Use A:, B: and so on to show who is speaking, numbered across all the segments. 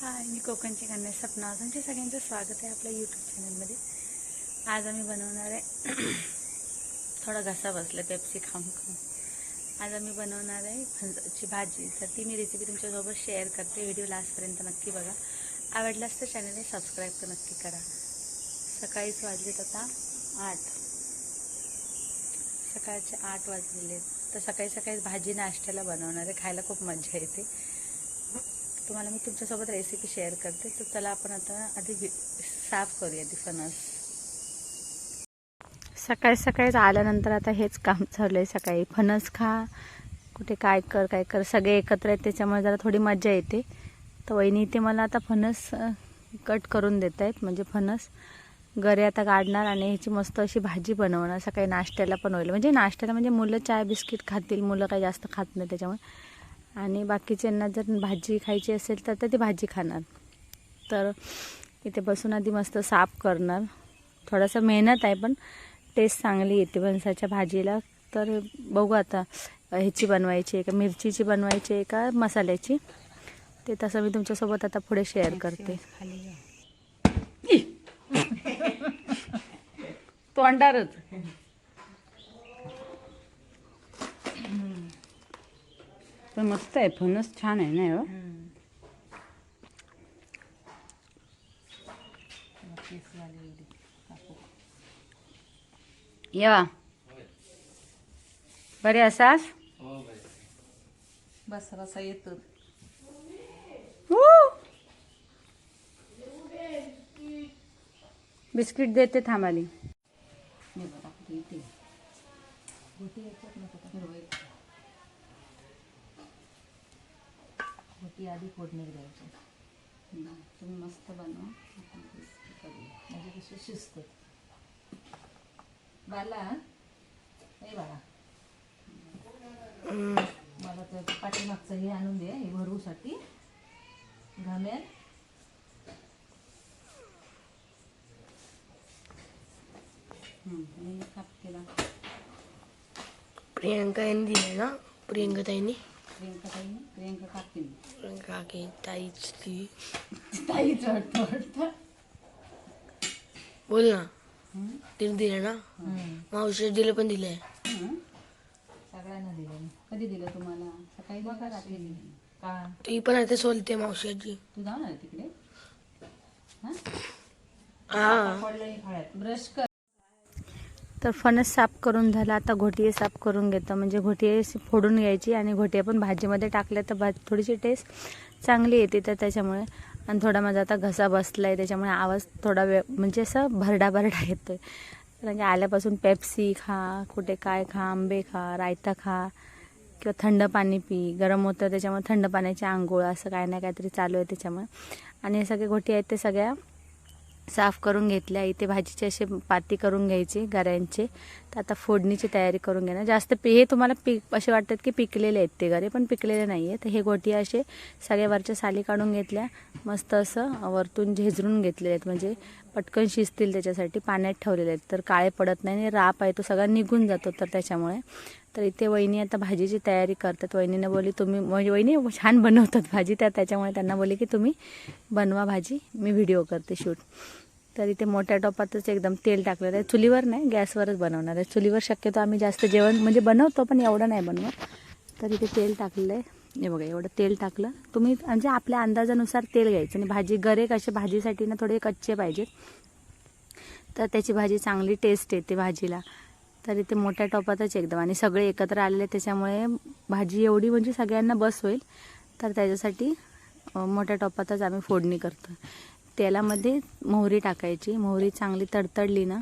A: हाय मी कोकणची कन्या सपना. तुमच्या सगळ्यांचं स्वागत आहे आपल्या यूट्यूब चॅनलमध्ये आज आम्ही बनवणार आहे थोडा घसा बसला पेप्सी खाऊन खाऊन. आज आम्ही बनवणार आहे फणसाची भाजी. तर ती मी रेसिपी तुमच्यासोबत शेअर करते. व्हिडिओ लास्टपर्यंत नक्की बघा. आवडलास तर चॅनलला सबस्क्राईब तर नक्की करा. सकाळीच वाजलेत आता आठ. सकाळचे आठ वाजलेले तर सकाळी सकाळी भाजी नाश्त्याला बनवणार आहे. खायला खूप मजा येते. तुम्हाला मी तुमच्यासोबत रेसिपी शेअर करते. तर चला आपण आता आधी साफ करूया ती फणस सकाळी सकाळीच आल्यानंतर आता हेच काम चालू आहे. सकाळी फणस खा. कुठे काय कर काय कर. सगळे एकत्र आहेत त्याच्यामुळे जरा थोडी मजा येते. तर वहिनी इथे मला आता फणस कट करून देत आहेत. म्हणजे फणस गरे आता काढणार आणि ह्याची मस्त अशी भाजी बनवणार. सकाळी नाश्त्याला पण होईल. म्हणजे नाश्त्याला म्हणजे मुलं चाय बिस्किट खातील. मुलं काही जास्त खात नाही त्याच्यामुळे. आणि बाकीच्यांना जर भाजी खायची असेल तर तर ते भाजी खाणार. तर इथे बसून आधी मस्त साफ करणार. थोडासा मेहनत आहे पण टेस्ट चांगली येते फणसाच्या भाजीला. तर बघू आता ह्याची बनवायची आहे का मिरचीची बनवायची आहे का मसाल्याची. ते तसं मी तुमच्यासोबत आता पुढे शेअर करते. तोंडारच पण मस्त आहे फणस छान आहे ना हो येवा बरे असास
B: बस रसा येतो
A: बिस्किट देते थांबाली
B: गोटी आधी फोडणीत द्यायची.
A: तुम्ही मस्त बनवा.
B: म्हणजे कशी शिस्त बाला ए बाळा. मला तर पाठीमागचं हे आणून दे हे भरूसाठी. घामेल.
A: केला
C: प्रियंका यांनी दिले ना? प्रियंका ताईंनी?
A: प्रियंका ताई प्रियंका
C: प्रियंका ताईच ती
A: वाटतं.
C: बोल ना. तिने दिले ना? मावशी दिले पण दिले
A: हं?
B: सगळ्यांना दिलं
A: कधी दिलं तुम्हाला? सकाळी बघा रात्री दिलं.
B: का?
C: ती पण आता सोलते मावशीची
A: तू जाऊ ना तिकडे?
C: हा?
B: पडलं खाळ्यात. ब्रश कर.
A: तर फणस साफ करून झाला आता घोटिये साफ करून घेतो. म्हणजे घोटिये फोडून घ्यायची आणि घोटिये पण भाजीमध्ये टाकल्या तर भाजी थोडीशी टेस्ट चांगली येते तर त्याच्यामुळे. आणि थोडा माझा आता घसा बसला आहे त्याच्यामुळे आवाज थोडा वेळ म्हणजे असं भरडा भरडा येतो आहे म्हणजे आल्यापासून पेप्सी खा कुठे काय खा आंबे खा रायता खा किंवा थंड पाणी पी. गरम होतं त्याच्यामुळे थंड पाण्याची आंघोळ असं काय ना काहीतरी चालू आहे त्याच्यामुळे. आणि हे सगळे गोटी आहेत ते सगळ्या साफ करून घेतल्या. इथे भाजीचे असे पाती करून घ्यायचे गऱ्यांचे. तर आता फोडणीची तयारी करून घेणार. जास्त पे हे तुम्हाला पिक असे वाटतात की पिकलेले आहेत ते गरे पण पिकलेले नाही आहेत हे गोटी असे सगळ्या वरच्या साली काढून घेतल्या. मस्त असं वरतून झेजरून घेतलेले आहेत. म्हणजे पटकन शिजतील त्याच्यासाठी. पाण्यात ठेवलेले आहेत. तर काळे पडत नाही आणि राप आहे तो सगळा निघून जातो तर त्याच्यामुळे. तर इथे वहिनी आता भाजीची तयारी करतात. वहिनीनं बोलली तुम्ही म्हणजे वहिनी छान बनवतात भाजी. तर त्याच्यामुळे त्यांना बोलले की तुम्ही बनवा भाजी मी व्हिडिओ करते शूट तर इथे मोठ्या टोपातच एकदम तेल टाकलेलं आहे. चुलीवर नाही गॅसवरच बनवणार आहे. चुलीवर शक्यतो आम्ही जास्त जेवण म्हणजे बनवतो पण एवढं नाही बनवत. तर इथे तेल टाकलेलं आहे. हे बघा एवढं तेल टाकलं. तुम्ही म्हणजे आपल्या अंदाजानुसार तेल घ्यायचं. आणि भाजी गरे कसे भाजीसाठी ना थोडे कच्चे पाहिजेत. तर त्याची भाजी चांगली टेस्ट येते भाजीला. तर इथे मोठ्या टोपातच एकदम. आणि सगळे एकत्र आलेले त्याच्यामुळे भाजी एवढी म्हणजे सगळ्यांना बस होईल. तर त्याच्यासाठी मोठ्या टोपातच आम्ही फोडणी करतो तेलामध्ये मोहरी टाकायची. मोहरी चांगली तडतडली ना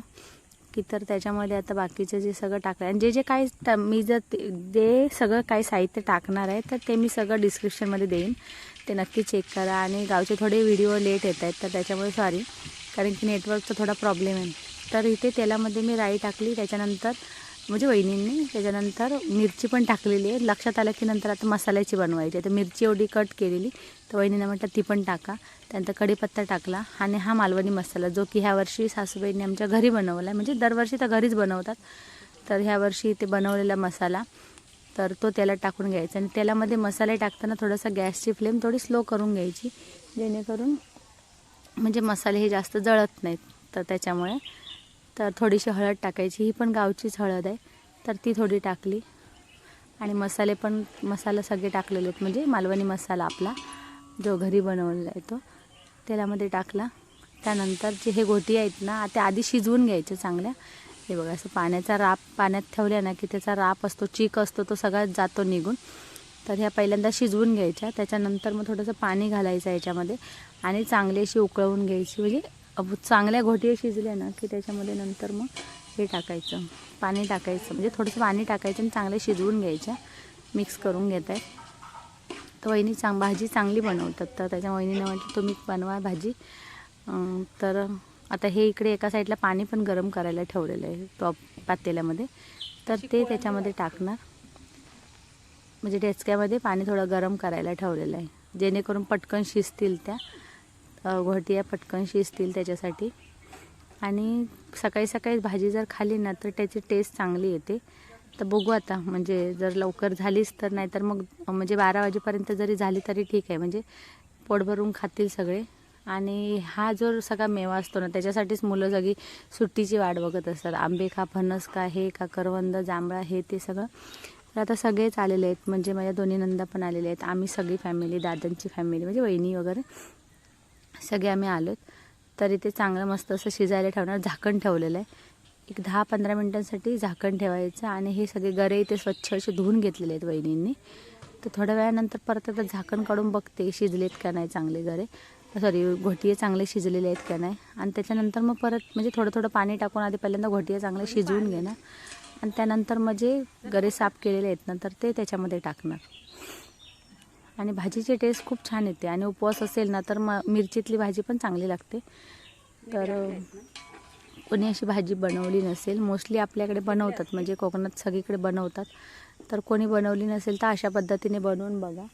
A: की तर त्याच्यामध्ये आता बाकीचं जे सगळं टाकलं आणि जे जे काय मी जर ते जे सगळं काही साहित्य टाकणार आहे तर ते मी सगळं डिस्क्रिप्शनमध्ये देईन. ते नक्की चेक करा. आणि गावचे थोडे व्हिडिओ लेट येत आहेत तर त्याच्यामुळे सॉरी. कारण की नेटवर्कचा थोडा प्रॉब्लेम आहे. तर इथे तेलामध्ये मी राई टाकली त्याच्यानंतर म्हणजे वहिनींनी त्याच्यानंतर मिरची पण टाकलेली आहे. लक्षात आलं की नंतर आता मसाल्याची बनवायची आहे. तर मिरची एवढी कट केलेली तर वहिनीनं म्हटलं ती पण टाका. त्यानंतर कढीपत्ता टाकला आणि हा मालवणी मसाला जो की ह्या वर्षी सासूबाईंनी आमच्या घरी बनवला आहे म्हणजे दरवर्षी तर घरीच बनवतात. तर ह्या वर्षी ते बनवलेला मसाला तर तो त्याला टाकून घ्यायचा. आणि तेलामध्ये मसाले टाकताना थोडासा गॅसची फ्लेम थोडी स्लो करून घ्यायची जेणेकरून म्हणजे मसाले हे जास्त जळत नाहीत. तर त्याच्यामुळे तर थोडीशी हळद टाकायची. ही पण गावचीच हळद आहे. तर ती थोडी टाकली. आणि मसाले पण मसाला सगळे टाकलेले आहेत. म्हणजे मालवणी मसाला आपला जो घरी बनवलेला आहे तो तेलामध्ये टाकला. त्यानंतर जे हे गोटी आहेत ना त्या आधी शिजवून घ्यायचे चांगल्या. हे बघा असं पाण्याचा राप पाण्यात ठेवल्या ना की त्याचा राप असतो चीक असतो तो सगळा जातो निघून. तर ह्या पहिल्यांदा शिजवून घ्यायच्या. त्याच्यानंतर मग थोडंसं पाणी घालायचं याच्यामध्ये. आणि चांगली अशी उकळवून घ्यायची. म्हणजे चांगल्या घोटी शिजल्या ना की त्याच्यामध्ये नंतर मग हे टाकायचं पाणी टाकायचं म्हणजे थोडंसं पाणी टाकायचं आणि चांगल्या शिजवून घ्यायच्या मिक्स करून घेत आहेत तर वहिनी चांग भाजी चांगली बनवतात. तर त्याच्या वहिनीने म्हटलं तुम्ही बनवा भाजी. तर आता हे इकडे एका साईडला पाणी पण गरम करायला ठेवलेलं आहे टॉप पातेल्यामध्ये. तर ते त्याच्यामध्ये टाकणार. म्हणजे डेचक्यामध्ये पाणी थोडं गरम करायला ठेवलेलं आहे. जेणेकरून पटकन शिजतील त्या. घोटिया पटकन शिजतील त्याच्यासाठी. आणि सकाळी सकाळी भाजी जर खाली ना तर त्याची टेस्ट चांगली येते. तर बघू आता म्हणजे जर लवकर झालीच तर नाही तर मग म्हणजे बारा वाजेपर्यंत जरी झाली तरी ठीक आहे. म्हणजे पोट भरून खातील सगळे. आणि हा जो सगळा मेवा असतो ना त्याच्यासाठीच मुलं सगळी सुट्टीची वाट बघत असतात. आंबे खा फणस का हे का करवंद जांभळा हे ते सगळं. तर आता सगळेच आलेले आहेत. म्हणजे माझ्या दोन्ही नंदा पण आलेले आहेत. आम्ही सगळी फॅमिली दादांची फॅमिली म्हणजे वहिनी वगैरे. सगळे आम्ही आलोत. तरी ते चांगलं मस्त असं शिजायला ठेवणार झाकण ठेवलेलं आहे. एक दहा पंधरा मिनटांसाठी झाकण ठेवायचं आणि हे सगळे गरे ते स्वच्छ असे धुवून घेतलेले आहेत वहिनींनी. तर थोड्या वेळानंतर परत आता झाकण काढून बघते शिजलेत का नाही चांगले गरे. सॉरी घोटिये चांगले शिजलेले आहेत का नाही. आणि त्याच्यानंतर मग परत म्हणजे थोडं थोडं पाणी टाकून आधी पहिल्यांदा घोटिये चांगले शिजवून घेणार. आणि त्यानंतर मग जे गरे साफ केलेले आहेत ना तर ते त्याच्यामध्ये टाकणार. आणि भाजीची टेस्ट खूप छान येते. आणि उपवास असेल ना तर मग मिरचीतली भाजी पण चांगली लागते. तर कोणी अशी भाजी बनवली नसेल मोस्टली आपल्याकडे बनवतात म्हणजे कोकणात सगळीकडे बनवतात. तर कोणी बनवली नसेल तर अशा पद्धतीने बनवून बघा.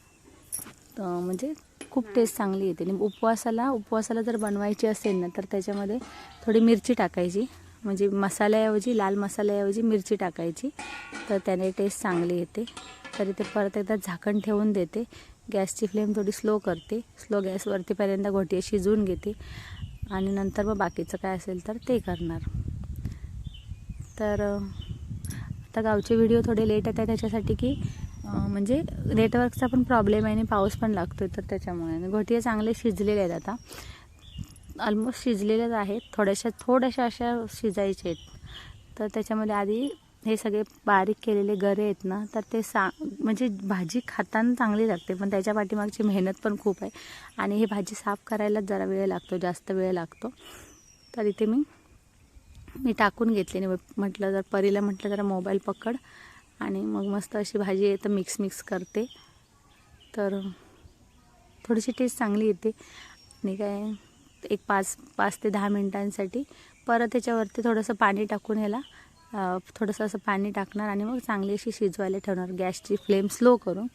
A: म्हणजे खूप टेस्ट चांगली येते. आणि उपवासाला उपवासाला जर बनवायची असेल ना तर त्याच्यामध्ये थोडी मिरची टाकायची. म्हणजे मसाल्याऐवजी लाल मसाल्याऐवजी मिरची टाकायची. तर त्याने टेस्ट चांगली येते. तरी ते परत एकदा झाकण ठेवून देते. गॅसची फ्लेम थोडी स्लो करते. स्लो गॅसवरती पहिल्यांदा घोटी शिजवून घेते. आणि नंतर मग बाकीचं काय असेल तर ते करणार. तर आता गावचे व्हिडिओ थोडे लेट येत आहे त्याच्यासाठी की म्हणजे नेटवर्कचा पण प्रॉब्लेम आहे आणि पाऊस पण लागतो तर त्याच्यामुळे. घोटिया चांगले शिजलेले आहेत आता. ऑलमोस्ट शिजलेल्याच आहेत. थोड्याशा थोड्याशा अशा शिजायचे आहेत. तर त्याच्यामध्ये आधी हे सगळे बारीक केलेले गरे आहेत ना तर ते सा म्हणजे भाजी खाताना चांगली लागते पण त्याच्या पाठीमागची मेहनत पण खूप आहे. आणि ही भाजी साफ करायलाच जरा वेळ लागतो जास्त वेळ लागतो. तर इथे मी मी टाकून घेतली नाही म्हटलं जर परीला म्हटलं जरा मोबाईल पकड. आणि मग मस्त अशी भाजी आहे तर मिक्स मिक्स करते. तर थोडीशी टेस्ट चांगली येते. आणि काय एक पाच पाच ते दहा मिनटांसाठी. परत त्याच्यावरती थोडंसं पाणी टाकून ह्याला थोडंसं असं पाणी टाकणार आणि मग चांगली अशी शिजवायला ठेवणार. गॅसची फ्लेम स्लो करून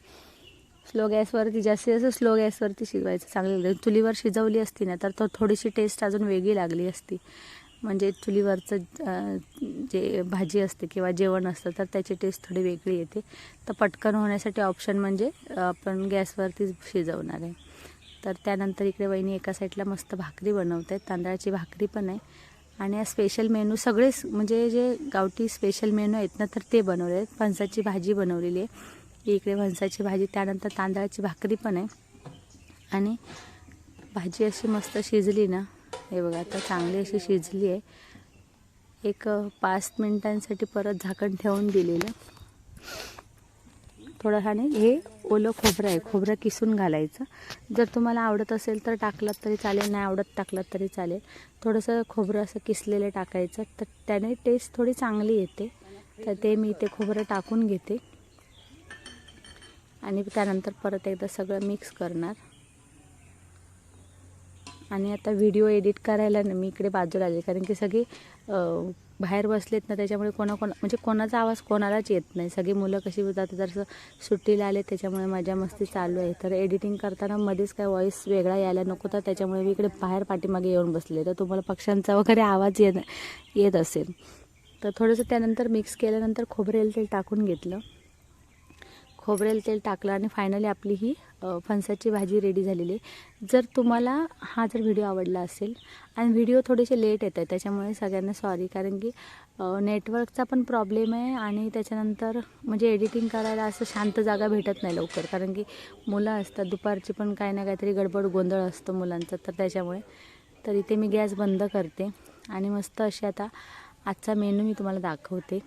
A: स्लो गॅसवरती जास्तीत जास्त स्लो गॅसवरती शिजवायचं चांगलं. चुलीवर शिजवली असती ना तर तो थोडीशी टेस्ट अजून वेगळी लागली असती. म्हणजे चुलीवरचं जे भाजी असते किंवा जेवण असतं तर त्याची टेस्ट थोडी वेगळी येते. तर पटकन होण्यासाठी ऑप्शन म्हणजे आपण गॅसवरतीच शिजवणार आहे. तर त्यानंतर इकडे वहिनी एका साईडला मस्त भाकरी बनवत आहेत तांदळाची भाकरी पण आहे. आणि स्पेशल मेनू सगळेच म्हणजे जे गावठी स्पेशल मेनू आहेत ना तर ते बनवले आहेत. फणसाची भाजी बनवलेली आहे. इकडे फणसाची भाजी त्यानंतर तांदळाची भाकरी पण आहे. आणि भाजी अशी मस्त शिजली ना. हे बघा आता चांगली अशी शिजली आहे. एक पाच मिनटांसाठी परत झाकण ठेवून दिलेलं. थोडंसाने हे ओलं खोबरं आहे खोबरं किसून घालायचं. जर तुम्हाला आवडत असेल तर टाकलात तरी चालेल नाही आवडत टाकलात तरी चालेल. थोडंसं खोबरं असं किसलेलं टाकायचं तर त्याने टेस्ट थोडी चांगली येते. तर ते मी ते खोबरं टाकून घेते. आणि त्यानंतर परत एकदा सगळं मिक्स करणार. आणि आता व्हिडिओ एडिट करायला ना मी इकडे बाजूला आले कारण की सगळी बाहेर बसलेत ना त्याच्यामुळे कोणाकोणा म्हणजे कोणाचा आवाज कोणालाच येत नाही. सगळी मुलं कशी होतात जसं सुट्टीला आले त्याच्यामुळे मजा मस्ती चालू आहे. तर एडिटिंग करताना मध्येच काय व्हॉईस वेगळा यायला नको तर त्याच्यामुळे मी इकडे बाहेर पाठीमागे येऊन बसले. तर तुम्हाला पक्ष्यांचा वगैरे आवाज येत येत असेल. तर थोडंसं त्यानंतर मिक्स केल्यानंतर खोबरेल तेल टाकून घेतलं. खोबरेल तेल टाकलं आणि फायनली आपली ही फणसाची भाजी रेडी झालेली आहे. जर तुम्हाला हा जर व्हिडिओ आवडला असेल आणि व्हिडिओ थोडेसे लेट येत आहे त्याच्यामुळे सगळ्यांना सॉरी कारण की नेटवर्कचा पण प्रॉब्लेम आहे आणि त्याच्यानंतर म्हणजे एडिटिंग करायला असं शांत जागा भेटत नाही लवकर. कारण की मुलं असतात दुपारची पण काही ना काहीतरी गडबड गोंधळ असतो मुलांचा तर त्याच्यामुळे. तर इथे मी गॅस बंद करते. आणि मस्त अशी आता आजचा मेनू मी तुम्हाला दाखवते.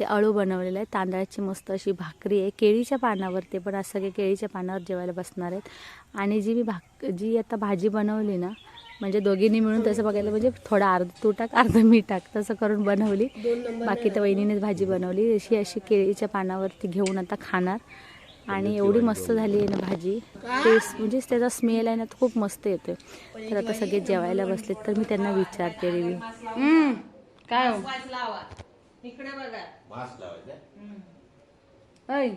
A: ते अळू बनवलेलं आहे. तांदळाची मस्त अशी भाकरी आहे. केळीच्या पानावर ते पण आज सगळे केळीच्या पानावर जेवायला बसणार आहेत. आणि जी मी भाक जी आता भाजी बनवली ना म्हणजे दोघींनी मिळून तसं बघायला म्हणजे थोडा अर्ध तू टाक अर्ध मी टाक तसं करून बनवली. बाकी तर वहिनीनेच भाजी बनवली. अशी अशी केळीच्या पानावरती घेऊन आता खाणार. आणि एवढी मस्त झाली आहे ना भाजी. टेस्ट म्हणजे त्याचा स्मेल आहे ना तो खूप मस्त येतोय. तर आता सगळे जेवायला बसलेत तर मी त्यांना विचारते रिव्ह्यू काय हो?
B: इकडे बघा.
D: मास्क लावायचा?
A: ऐ.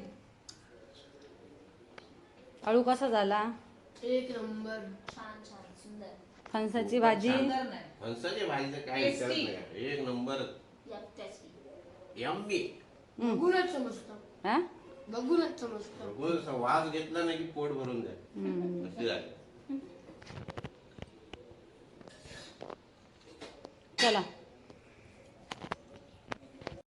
A: अळू कसा झाला?
C: एक नंबर.
A: फणसाची भाजी?
B: सुंदर नाही.
D: फणसाच्या भाजीचं काय विचारत नाही. एक नंबर. यम्मी.
C: बघूनच समजतं.
A: हा?
C: बघूनच समजतं.
D: असा वास घेतला नाही की पोट भरून जाईल. अशी झाली
A: चला.